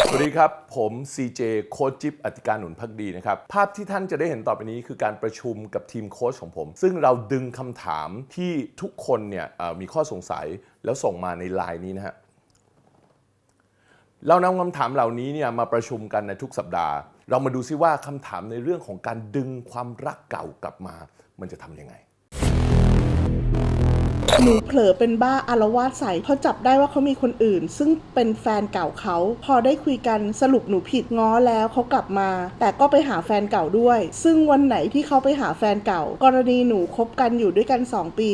สวัสดีครับ ผม CJ โค้ชจิ๊บอธิการหนุนพักดีนะครับ ภาพที่ท่านจะได้เห็นต่อไปนี้คือการประชุมกับทีมโค้ชของผม ซึ่งเราดึงคำถามที่ทุกคนเนี่ยมีข้อสงสัยแล้วส่งมาในไลน์นี้นะฮะเรานำคำถามเหล่านี้เนี่ยมาประชุมกันในทุกสัปดาห์ เรามาดูซิว่าคำถามในเรื่องของการดึงความรักเก่ากลับมา มันจะทำยังไง หนูเผลอเป็นบ้าอารวาสใส่เพราะจับได้ว่าเขามีคนอื่น ซึ่งเป็นแฟนเก่าเขา พอได้คุยกันสรุปหนูผิดง้อแล้วเขากลับมา แต่ก็ไปหาแฟนเก่าด้วย ซึ่งวันไหนที่เขาไปหาแฟนเก่า กรณีหนูคบกันอยู่ด้วยกัน 2 ปี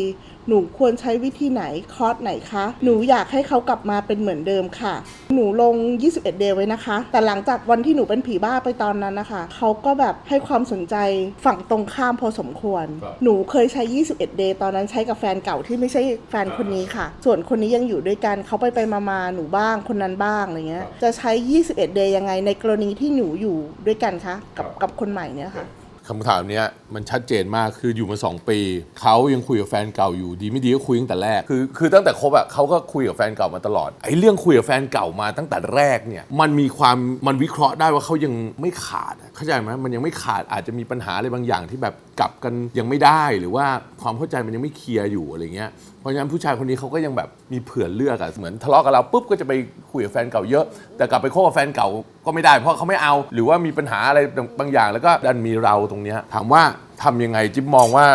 หนูควรใช้วิธีไหนคอร์สไหนคะ หนูอยากให้เขากลับมาเป็นเหมือนเดิมค่ะ หนูลง 21 เดย์ไว้นะคะ แต่หลังจากวันที่หนูเป็นผีบ้าไปตอนนั้นนะคะ เขาก็แบบให้ความสนใจฝั่งตรงข้ามพอสมควรครับหนูเคยใช้ 21 เดย์ตอนนั้นใช้กับแฟนเก่าที่ไม่ใช่แฟนคนนี้ค่ะ ส่วนคนนี้ยังอยู่ด้วยกันเขาไปไปมามาหนูบ้างคนนั้นบ้างอะไรเงี้ยจะใช้ 21 เดย์ยังไงในกรณีที่หนูอยู่ด้วยกันคะกับกับคนใหม่เนี่ยค่ะ คำถามเนี้ยมันชัดเจนมากคืออยู่มา 2 ปี เขายังคุยกับแฟนเก่าอยู่ดีไม่ดีก็คุยตั้งแต่แรกคือคือตั้งแต่คบอะเขาก็คุยกับแฟนเก่ามาตลอดไอ้เรื่องคุยกับแฟนเก่ามาตั้งแต่แรกเนี่ยมันมีความมันวิเคราะห์ได้ว่าเขายังไม่ขาดอะเข้าใจไหมมันยังไม่ขาดอาจจะมีปัญหาอะไรบางอย่างที่แบบกลับกันยังไม่ได้หรือว่าความเข้าใจมันยังไม่เคลียร์อยู่อะไรเงี้ยเพราะฉะนั้นผู้ชายคนนี้เขาก็ยังแบบมีเผื่อเลือกอะเหมือนทะเลาะกับเราปุ๊บก็จะไปคุยกับแฟนเก่าเยอะ แต่กลับไปคบกับแฟนเก่าก็ไม่ได้ เพราะเขาไม่เอา หรือว่ามีปัญหาอะไรบางอย่างแล้วก็ดันมีเราตรงงนี้ถามว่าทำยังไงจิ๊บมองว่า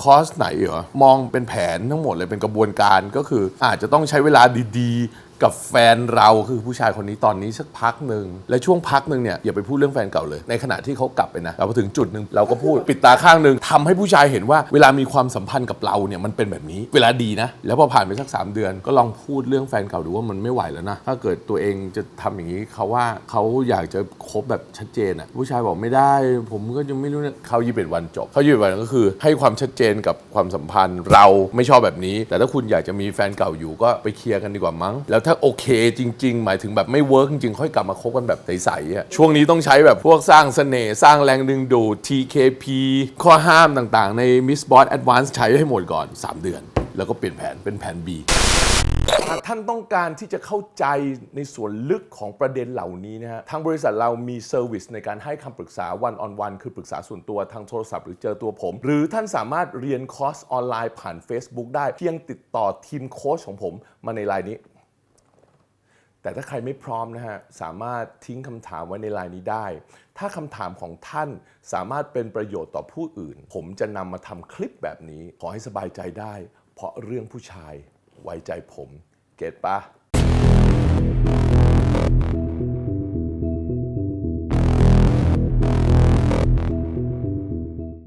คอสไหนเหรอมองเป็นแผนทั้งหมดเลยเป็นกระบวนการก็คืออาจจะต้องใช้เวลาดีๆ กับแฟนเราคือผู้ชายคนนี้ตอนนี้สักพักหนึ่งและช่วงพักหนึ่งเนี่ยอย่าไปพูดเรื่องแฟนเก่าเลย ในขณะที่เขากลับไปนะเราพอถึงจุดหนึ่งเราก็พูดปิดตาข้างหนึ่งทำให้ผู้ชายเห็นว่า เวลามีความสัมพันธ์กับเราเนี่ยมันเป็นแบบนี้ เวลาดีนะ แล้วพอผ่านไปสัก 3 เดือน ก็ลองพูดเรื่องแฟนเก่าดูว่ามันไม่ไหวแล้วนะถ้าเกิดตัวเองจะทำอย่างนี้เขาว่าเขาอยากจะคบแบบชัดเจนอะผู้ชายบอกไม่ได้ ผมก็ยังไม่รู้เนี่ยเขายี่สิบวันจบเขายี่สิบวันก็คือให้ความชัดเจนกับความสัมพันธ์เราไม่ชอบแบบนี้ แต่ถ้าคุณอยากจะมีแฟนเก่าอยู่ก็ไปเคลียร์กันดีกว่ามั้งแล้วถ้าโอเคจริง ๆ หมายถึงแบบไม่เวิร์กจริงๆ ค่อยกลับมาคบกันแบบใสๆอะช่วงนี้ต้องใช้แบบพวกสร้างเสน่ห์สร้างแรงดึงดูด TKP ข้อห้ามต่างๆ ใน Miss Boss Advance ใช้ให้หมดก่อน 3 เดือน แล้วก็เปลี่ยนแผนเป็นแผน B หากท่านต้องการที่จะเข้าใจในส่วนลึกของประเด็นเหล่านี้นะฮะ ทางบริษัทเรามีเซอร์วิสในการให้คำปรึกษา one on one คือปรึกษาส่วนตัวทางโทรศัพท์หรือเจอตัวผม หรือท่านสามารถเรียนคอร์สออนไลน์ผ่าน Facebook ได้เพียงติดต่อทีมโค้ชของผมมาในไลน์นี้ แต่ถ้าใครไม่พร้อมนะฮะสามารถทิ้งคำถามไว้ในไลน์นี้ได้ ถ้าคำถามของท่านสามารถเป็นประโยชน์ต่อผู้อื่น ผมจะนำมาทำคลิปแบบนี้ ขอให้สบายใจได้ เพราะเรื่องผู้ชายไว้ใจผม เก็ตปะ